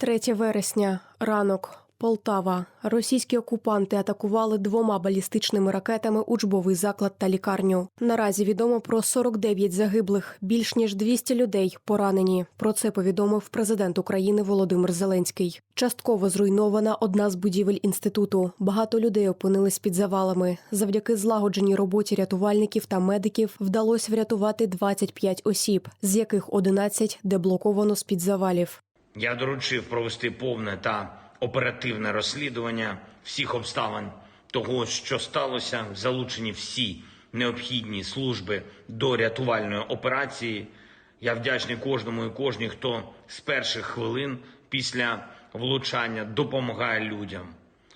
3 вересня, ранок, Полтава. Російські окупанти атакували двома балістичними ракетами учбовий заклад та лікарню. Наразі відомо про 49 загиблих, більш ніж 200 людей поранені. Про це повідомив президент України Володимир Зеленський. Частково зруйнована одна з будівель інституту. Багато людей опинились під завалами. Завдяки злагодженій роботі рятувальників та медиків вдалося врятувати 25 осіб, з яких 11 деблоковано з під завалів. Я доручив провести повне та оперативне розслідування всіх обставин того, що сталося, залучені всі необхідні служби до рятувальної операції. Я вдячний кожному і кожній, хто з перших хвилин після влучання допомагає людям,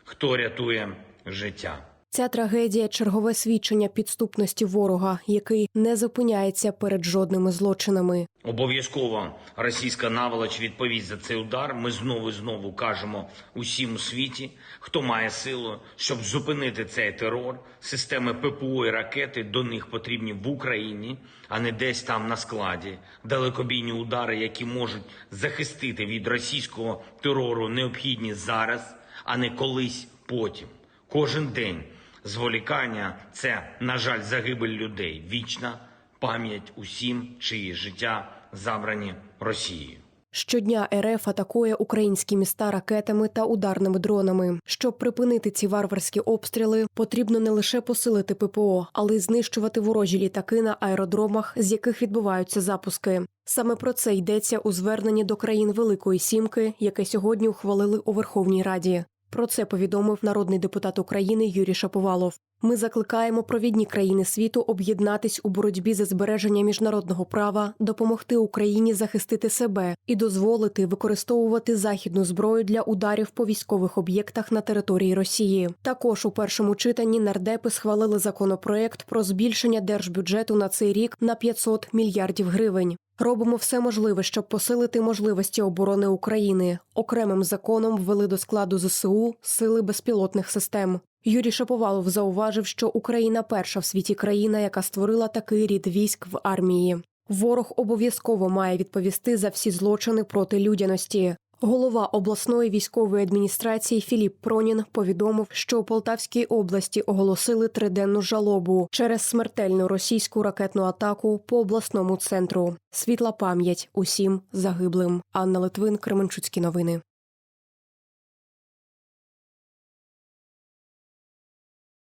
хто рятує життя. Ця трагедія чергове свідчення підступності ворога, який не зупиняється перед жодними злочинами. Обов'язково російська наволоч відповість за цей удар. Ми знову і знову кажемо усім у світі, хто має силу, щоб зупинити цей терор. Системи ППО і ракети до них потрібні в Україні, а не десь там на складі. Далекобійні удари, які можуть захистити від російського терору, необхідні зараз, а не колись потім. Кожен день зволікання це, на жаль, загибель людей. Вічна пам'ять усім, чиї життя забрані Росією. Щодня РФ атакує українські міста ракетами та ударними дронами. Щоб припинити ці варварські обстріли, потрібно не лише посилити ППО, але й знищувати ворожі літаки на аеродромах, з яких відбуваються запуски. Саме про це йдеться у зверненні до країн Великої Сімки, яке сьогодні ухвалили у Верховній Раді. Про це повідомив народний депутат України Юрій Шаповалов. Ми закликаємо провідні країни світу об'єднатись у боротьбі за збереження міжнародного права, допомогти Україні захистити себе і дозволити використовувати західну зброю для ударів по військових об'єктах на території Росії. Також у першому читанні нардепи схвалили законопроект про збільшення держбюджету на цей рік на 500 мільярдів гривень. Робимо все можливе, щоб посилити можливості оборони України. Окремим законом ввели до складу ЗСУ сили безпілотних систем. Юрій Шаповалов зауважив, що Україна перша в світі країна, яка створила такий рід військ в армії. Ворог обов'язково має відповісти за всі злочини проти людяності. Голова обласної військової адміністрації Філіп Пронін повідомив, що у Полтавській області оголосили триденну жалобу через смертельну російську ракетну атаку по обласному центру. Світла пам'ять усім загиблим. Анна Литвин, Кременчуцькі новини.